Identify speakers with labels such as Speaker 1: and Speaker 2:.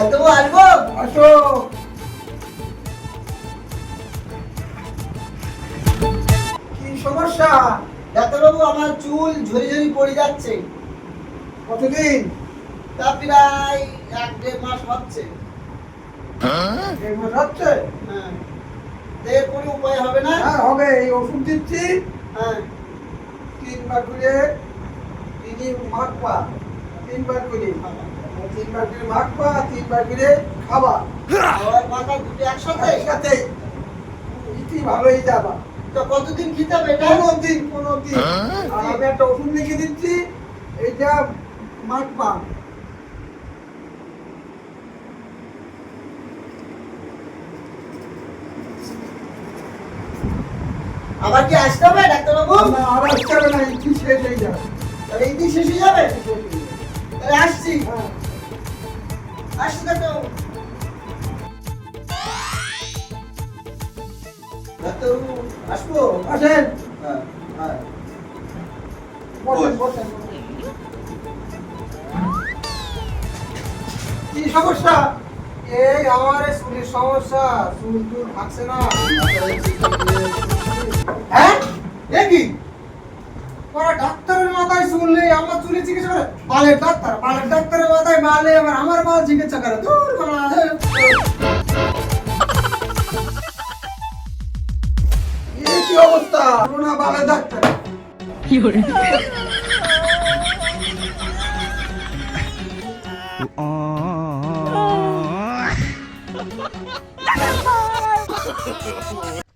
Speaker 1: ডাক্তারবাবু আসব
Speaker 2: আসো। কি সমস্যা?
Speaker 1: ডাক্তারবাবু আমার চুল ঝরি ঝরি পড়ে যাচ্ছে।
Speaker 2: কতদিন?
Speaker 1: তা প্রায় এক দেড় মাস হচ্ছে।
Speaker 2: এক মাস হচ্ছে?
Speaker 1: হ্যাঁ। এর কোনো উপায় হবে না?
Speaker 2: হ্যাঁ হবে এই ওষুধ দিচ্ছি।
Speaker 1: হ্যাঁ।
Speaker 2: তিনবার করে তিনি মাখবা তিনবার করে তিনবার করে মাখবা তিনবার করে খাবা
Speaker 1: আবার একসাথে?
Speaker 2: একসাথে। ইতি ভালোই যাবা।
Speaker 1: তো কতদিন খেতে হবে এটা?
Speaker 2: কোনো দিন আর আমি একটা ওষুধ লিখে দিচ্ছি এইটা মাখবা
Speaker 1: আবার কি আসতে হবে ডাক্তারবাবু?
Speaker 2: না আর আসতে হবে না ইতি শেষ হয়ে যাবে।
Speaker 1: তাহলে এই দিন শেষ হয়ে যাবে?
Speaker 2: হয়ে।
Speaker 1: তাহলে আসছি।
Speaker 2: হ্যাঁ। কি সমস্যা এই আমার চুলের সমস্যা চুল টুল থাকছে না হ্যাঁ এ ডাক্তারের মাথায় চুল নেই আমার চুলের চিকিৎসা করে বালের ডাক্তার বালের ডাক্তারের মাথায় বালে আবার আমার বাল চিকিৎসা করে দূর কি অবস্থা? পুরোনা বালের ডাক্তার।